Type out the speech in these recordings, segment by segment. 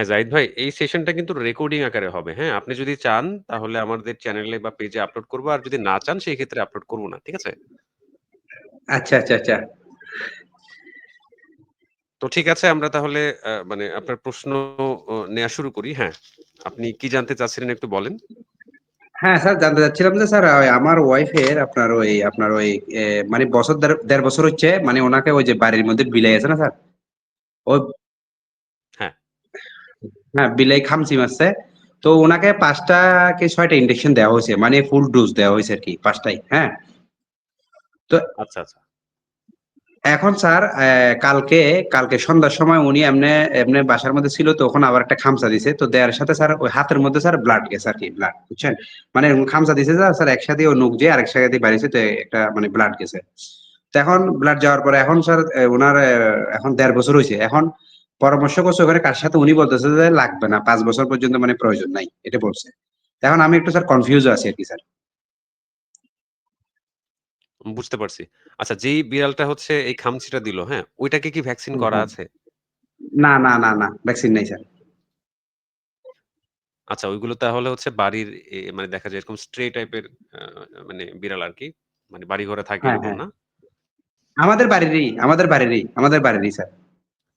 হ্যাঁ, জাহিদ ভাই এই সেশনটা কিন্তু রেকর্ডিং আকারে হবে। হ্যাঁ? আপনি যদি চান তাহলে আমাদের চ্যানেলে বা পেজে আপলোড করব। আর যদি না চান সেই ক্ষেত্রে আপলোড করব না। ঠিক আছে? আচ্ছা, আচ্ছা, আচ্ছা। তো ঠিক আছে আমরা তাহলে আ মানে আপনার প্রশ্ন নেয়া শুরু করি। হ্যাঁ, আপনি কি জানতে চাচ্ছিলেন একটু বলেন? হ্যাঁ, স্যার জানতে চাচ্ছিলাম যে স্যার ওই আমার ওয়াইফের আপনার ওই আপনার ওই এ মানে বছর দেড় ১.৫ বছর হচ্ছে মানে উনাকে ওই যে বাড়ির মধ্যে বিলাই আছে না স্যার? ওই। হ্যাঁ, বিলাই খামচি মারছে। তো উনাকে ৫ টা কি ৬ ইনজেকশন দেওয়া হয়েছে মানে ফুল ডোজ দেওয়া হইছে আরকি ৫ টাই। হ্যাঁ? তো আচ্ছা, আচ্ছা। এখন স্যার কালকে, কালকে সন্ধ্যার সময় উনি এমনে, এমনে বাসার মধ্যে ছিল তখন আবার একটা খামচা দিছে। তো দেওয়ার সাথে স্যার ওই হাতের মধ্যে স্যার ব্লাড গেছে আর কি ব্লাড বুঝছেন? মানে খামচা দিছে স্যার একসাথে ও নখ দিয়ে আরেক বাইর হইছে তো একটা মানে ব্লাড গেছে। তো এখন ব্লাড যাওয়ার পরে এখন স্যার ওনার এখন দেড় বছর হয়েছে এখন পরামর্শ করছে ওখানে কার সাথে উনি বলতেছে যে লাগবে না। ৫ বছর পর্যন্ত মানে প্রয়োজন নাই। এটা বলছে। এখন আমি একটু স্যার কনফিউজ আছি আরকি স্যার। বুঝতে পারছি। আচ্ছা যেই বিড়ালটা হচ্ছে এই খামচিটা দিল, হ্যাঁ? ওইটাকে কি ভ্যাকসিন করা আছে? না, না, না, না। ভ্যাকসিন নাই স্যার। আচ্ছা ওইগুলো তাহলে হচ্ছে বাড়ির মানে দেখা যায় এরকম স্ট্রে টাইপের মানে বিড়াল আর কি মানে বাড়ি-ঘরে থাকে হ্যাঁ, হ্যাঁ। না? আমাদের বাড়িরই, আমাদের বাড়িরই, আমাদের বাড়িরই স্যার।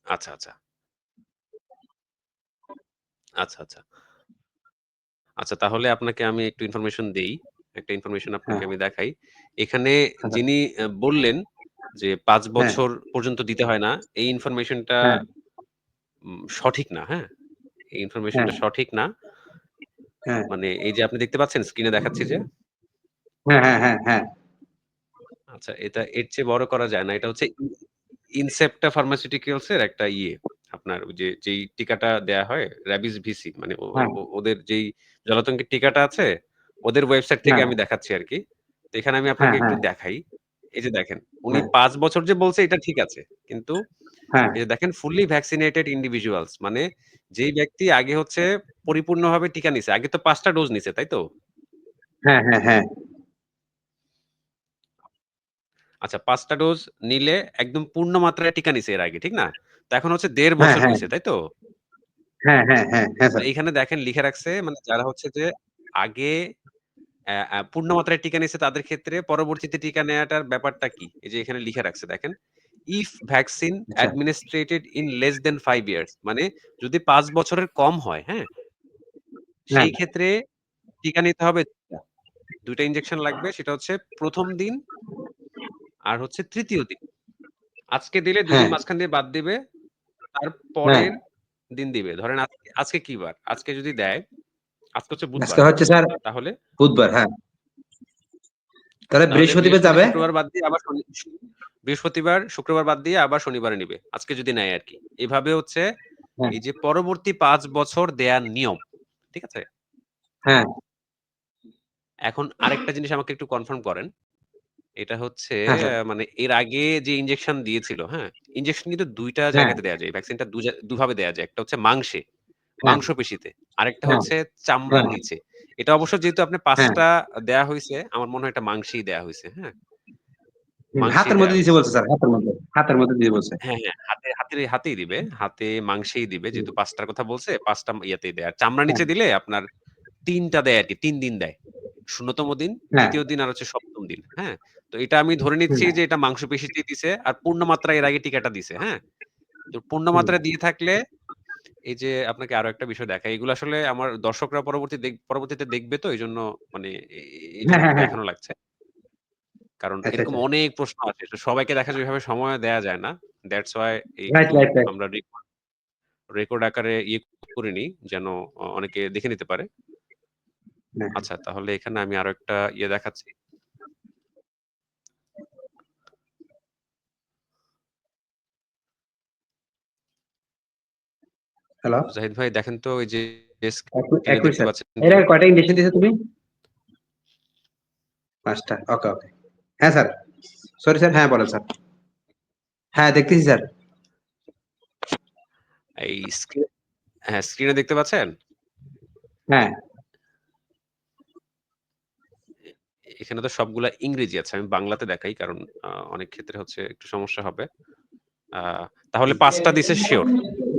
আচ্ছা, আচ্ছা। আচ্ছা, আচ্ছা। আচ্ছা তাহলে আপনাকে আমি একটু ইনফরমেশন দেই। একটা ইনফরমেশন আপনাকে হ্যাঁ। আমি দেখাই। এখানে আচ্ছা। যিনি অ্যা বললেন যে ৫ হ্যাঁ। বছর পর্যন্ত দিতে হয় না, এই ইনফরমেশনটা হ্যাঁ। উম সঠিক না, হ্যাঁ? এই হ্যাঁ। ইনফরমেশনটা সঠিক না। হ্যাঁ। মানে এই যে আপনি দেখতে পাচ্ছেন স্ক্রিনে দেখাচ্ছি যে? হ্যাঁ, হ্যাঁ, হ্যাঁ, হ্যাঁ। আচ্ছা এটা এর চেয়ে বড় করা যায় না। এটা হচ্ছে ই ইনসেপ্টা ফার্মাসিউটিক্যালস এর একটা ইয়ে। আপনার ওই যে যেই টিকাটা দেয়া হয় র‍্যাবিস ভিসি মানে হ্যাঁ। ওদের যেই জলাতঙ্কের টিকাটা আছে, ওদের ওয়েবসাইট থেকে হ্যাঁ। আমি দেখাচ্ছি আরকি। তো এখানে আমি হ্যাঁ, আপনাকে একটু। দেখাই। এই যে দেখেন, উনি। ৫ বছর যে বলছে এটা ঠিক আছে। কিন্তু হ্যাঁ। এই যে দেখেন ফুললি ভ্যাকসিনেটেড ইন্ডিভিজুয়ালস মানে যেই ব্যক্তি আগে হচ্ছে পরিপূর্ণভাবে টিকা নিছে। আগে তো ৫ টা ডোজ নিছে, তাই তো? হ্যাঁ, হ্যাঁ, হ্যাঁ। আচ্ছা পাঁচটা ডোজ নিলে একদম পূর্ণ মাত্রায় টিকা নিছে এর আগে, ঠিক না? তো এখন হচ্ছে ১.৫ হ্যাঁ, বছর হ্যাঁ। হইছে, তাই তো? হ্যাঁ, হ্যাঁ, হ্যাঁ, হ্যাঁ। এইখানে দেখেন লিখে রাখছে মানে যারা হচ্ছে যে আগে পূর্ণ মাত্রায় টিকা নিছে তাদের ক্ষেত্রে পরবর্তীতে টিকা নেওয়াটার ব্যাপারটা কি? এই যে এখানে লিখে রাখছে দেখেন। If vaccine. Administered in less than 5 years মানে যদি পাঁচ বছরের কম হয়, হ্যাঁ? সেই ক্ষেত্রে টিকা নিতে হবে ২ টা। ২ টা ইনজেকশন লাগবে সেটা হচ্ছে প্রথম দিন আর হচ্ছে তৃতীয় দিন। আজকে দিলে ২ দিন হ্যাঁ। মাঝখান দিয়ে বাদ দিবে। তার হ্যাঁ। দিন দিবে। ধরেন আজকে আজকে কি বার? আজকে যদি দেয়, আজকে হচ্ছে বুধবার। হচ্ছে স্যার তাহলে? বুধবার, হ্যাঁ। তাহলে তাহলে বৃহস্পতিবার যাবে? শুক্রবার বাদ দিয়ে আবার বৃহস্পতিবার, শুক্রবার বাদ দিয়ে আবার শনিবারে নিবে। আজকে যদি নেয় আর কি এভাবে হচ্ছে হ্যাঁ। এই যে পরবর্তী পাঁচ বছর দেয়ার নিয়ম। ঠিক আছে? হ্যাঁ। এখন আরেকটা জিনিস আমাকে একটু কনফার্ম করেন। এটা হচ্ছে হ্যাঁ। অ্যা মানে এর আগে যে ইনজেকশন দিয়েছিল, হ্যাঁ? ইনজেকশন কিন্তু ২ টা হ্যাঁ। জায়গাতে দেয়া যায়। ভ্যাকসিনটা দু জা দুভাবে দেয়া যায়। একটা হচ্ছে মাংসে, হ্যাঁ। মাংসপেশিতে। আরেকটা হ্যাঁ। হচ্ছে চামড়ার হ্যাঁ। নিচে। এটা অবশ্য যেহেতু আপনি ৫ হ্যাঁ। টা দেয়া হইছে, আমার মনে হয় এটা মাংসেই দেয়া হইছে, হ্যাঁ? হুম, মাংসেই হাতের দেয়া মধ্যে দিছে হইছে। বলছে স্যার, হাতের মধ্যে। হাতের মধ্যে দিয়ে বলছে। হ্যাঁ, হ্যাঁ। হাতে হাতের হাতেই দিবে। হাতে মাংসেই দিবে। হুম। যেহেতু ৫ টার কথা বলছে ৫ টা ইয়াতেই দেয়। আর চামড়ার হ্যাঁ। নিচে দিলে আপনার ৩ টা দেয় আরকি। তিন দিন দেয়। শূন্যতম দিন, হ্যাঁ। ৩য় দিন আর হচ্ছে সপ্তম দিন, হ্যাঁ? তো এটা আমি ধরে নিচ্ছি যে এটা মাংসপেশিতেই দিছে আর পূর্ণ মাত্রায় এর আগে টিকাটা দিছে, হ্যাঁ? তো পূর্ণ। মাত্রায় দিয়ে থাকলে এই যে আপনাকে আরও একটা বিষয় দেখাই। এগুলো আসলে আমার দর্শকরা পরবর্তী দেখ পরবর্তীতে দেখবে তো এই জন্য মানে হ্যাঁ, হ্যাঁ, হ্যাঁ। দেখানো লাগছে। কারণ আচ্ছা, এরকম আচ্ছা। অনেক প্রশ্ন আছে সবাইকে দেখা যায় সময়ও দেয়া যায় না। That's right. আমরা রেকর্ড আকারে ইয়ে করে নিই যেন অনেকে দেখে নিতে পারে। হ্যাঁ। আচ্ছা তাহলে এখানে আমি আরও একটা ইয়ে দেখাচ্ছি। হ্যালো? জাহিদ ভাই দেখেন তো ওই যে একু স্ক্রিনে একই দেখতে স্যার। পাচ্ছেন এর কয়টা ইনজেকশন দিছো তুমি? ৫ ওকে, ওকে। হ্যাঁ স্যার। Sorry sir. হ্যাঁ বলেন স্যার। হ্যাঁ দেখতেছি স্যার। এই স্ক্রিন হ্যাঁ, স্ক্রিনে দেখতে পাচ্ছেন? হ্যাঁ। এ এখানে তো সবগুলা ইংরেজি আছে। আমি বাংলাতে দেখাই কারণ অনেক ক্ষেত্রে হচ্ছে একটু সমস্যা হবে। তাহলে ৫ টা দিছে সিওর।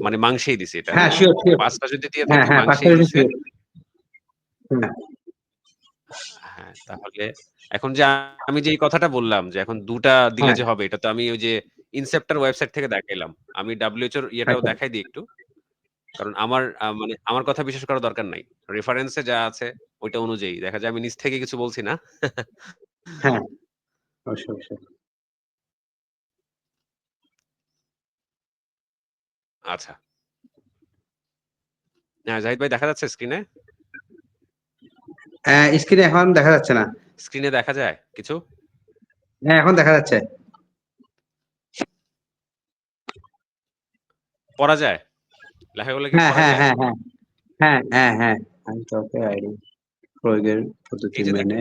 মানে মাংসেই দিছি এটা হ্যাঁ হ্যাঁ শিওর শিওর ৫ টা যদি দিয়ে হ্যাঁ থাকি হ্যাঁ মাংসেই পাঁচটা দিছে। শিওর হ্যাঁ হ্যাঁ, তাহলে এখন যে আমি যে এই কথাটা বললাম যে এখন ২ টা দিলে হ্যাঁ। যে হবে এটা তো আমি ওই যে ইনসেপ্টার ওয়েবসাইট থেকে দেখাইলাম। আমি WHO এর ইয়েটাও আচ্ছা। দেখাই দিই একটু। কারণ আমার মানে আমার কথা বিশ্বাস করার দরকার নাই। রেফারেন্সে যা আছে ওইটা অনুযায়ী দেখা যায় আমি নিজ থেকে কিছু বলছি না। হ্যাঁ। অবশ্যই, অবশ্যই। আচ্ছা। হ্যাঁ, জাহিদ ভাই দেখা যাচ্ছে স্ক্রিনে? হ্যাঁ, স্ক্রিনে এখন দেখা যাচ্ছে না। স্ক্রিনে দেখা যায় কিছু? হ্যাঁ, এখন দেখা যাচ্ছে। পড়া যায়? লেখাগুলো কি হ্যাঁ, হ্যাঁ? হ্যাঁ, হ্যাঁ। হ্যাঁ, হ্যাঁ, হ্যাঁ। আনটপে আইডি প্রয়োগের পদ্ধতি মেনে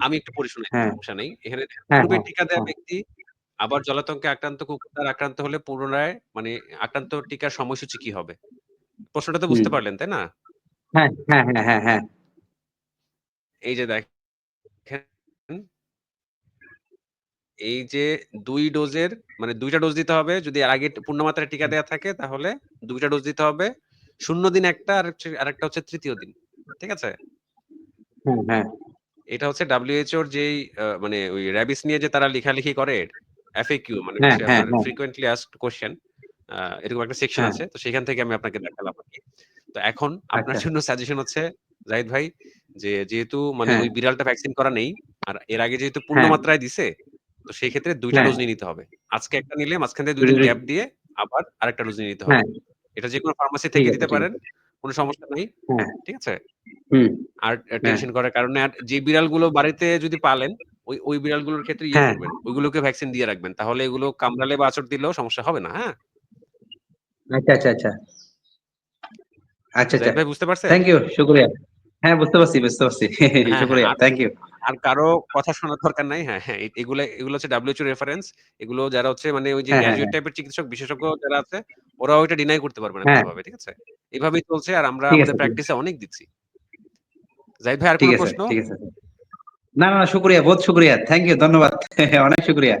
আমি একটু পড়ে হ্যাঁ। সমস্যা নেই। এখানে হ্যাঁ, পূর্বে হ্যাঁ, টিকা দেওয়া। ব্যক্তি আবার জলাতঙ্কে আক্রান্ত কুকুর আক্রান্ত হলে পুনরায় মানে আক্রান্ত টিকার সময়সূচি কি হবে? প্রশ্নটা তো বুঝতে পারলেন, তাই না? হ্যাঁ, হ্যাঁ, হ্যাঁ, হ্যাঁ, হ্যাঁ। এই যে দেখেন এই যে দুই ডোজের মানে দুইটা ডোজ দিতে হবে। যদি আগে পূর্ণ মাত্রায় টিকা দেয়া থাকে তাহলে দুইটা ডোজ দিতে হবে। শূন্য দিন একটা আর আরেকটা হচ্ছে তৃতীয় দিন। ঠিক আছে? হ্যাঁ, হ্যাঁ। এটা হচ্ছে WHO র যেই আ মানে ওই র‍্যাবিস নিয়ে যে তারা লেখালেখি করে FAQ মানে হ্যাঁ, হচ্ছে হ্যাঁ, আপনার হ্যাঁ। ফ্রিকোয়েন্টলি আস্কড কোয়েশ্চেন আ এরকম একটা সেকশন হ্যাঁ। আছে। তো সেখান থেকে আমি আপনাকে দেখালাম আরকি। তো এখন আপনার আচ্ছা। জন্য সাজেশন হচ্ছে জাহিদ ভাই যে যেহেতু মানে হ্যাঁ। ওই বিড়ালটা ভ্যাকসিন করা নেই। আর এর আগে যেহেতু পূর্ণ হ্যাঁ। মাত্রায় দিছে, তো সেই ক্ষেত্রে ২ টা হ্যাঁ। ডোজ নিয়ে নিতে হবে। আজকে একটা নিলে মাঝখান থেকে ২ ২ দিন গ্যাপ দিয়ে আবার আরেকটা ডোজ নিয়ে নিতে হবে। হ্যাঁ। এটা যেকোনো ফার্মেসি ঠিক থেকে আছে, দিতে ঠিক পারেন। আছে। কোন সমস্যা নেই। হ্যাঁ। ঠিক আছে? হুম। আর হ্যাঁ। টেনশন করার কারণে আর যে বিড়ালগুলো বাড়িতে যদি পালেন ওই, ওই বিড়ালগুলোর ক্ষেত্রে ইয়ে হ্যাঁ। করবেন। ওইগুলোকে ভ্যাকসিন দিয়ে রাখবেন। তাহলে এগুলো কামড়ালে বা আঁচড় দিলেও সমস্যা হবে না, হ্যাঁ? আচ্ছা, আচ্ছা, আচ্ছা। আচ্ছা, আচ্ছা। জাহিদ ভাই বুঝতে পারছেন? Thank you. শুকরিয়া। হ্যাঁ, বুঝতে পারছি, বুঝতে পারছি। হ্যাঁ, হ্যাঁ। শুকরিয়া। আর থ্যাংক ইউ। আর কারও কথা শোনার দরকার নাই। হ্যাঁ, হ্যাঁ। এগুলা, এগুলো হচ্ছে WHO রেফারেন্স। এগুলো যারা হচ্ছে মানে ওই যে হ্যাঁ, হ্যাঁ, গ্র্যাজুয়েট হ্যাঁ। টাইপের চিকিৎসক বিশেষজ্ঞ যারা আছে ওরাও এটা ডিনাই করতে পারবে না হ্যাঁ। কোনভাবে। ঠিক আছে? এভাবেই চলছে আর আমরা ঠিক আমাদের আছে, ঠিক আছে। প্র্যাকটিসে অনেক দিচ্ছি। জাহিদ ভাই আর কোনো প্রশ্ন? ঠিক আছে। না, না, শুক্রিয়া বহুত শুকরিয়া। Thank you. ধন্যবাদ। অনেক শুক্রিয়া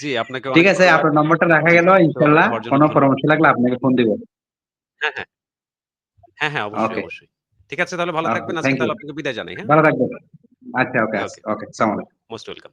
জি, আপনাকে ঠিক আছে, আপনার নম্বরটা রাখা গেল। ইনশাআল্লাহ কোন। পরামর্শ লাগলে আপনাকে ফোন দিব। হ্যাঁ, হ্যাঁ। হ্যাঁ, হ্যাঁ। অবশ্যই, অবশ্যই। ঠিক আছে তাহলে ভালো থাকবেন। আজকে তাহলে আপনাকে বিদায় জানাই, হ্যাঁ? ভালো থাকবেন। আচ্ছা, ওকে, ওকে। ওকে। আসসালামু আলাইকুম। Most welcome.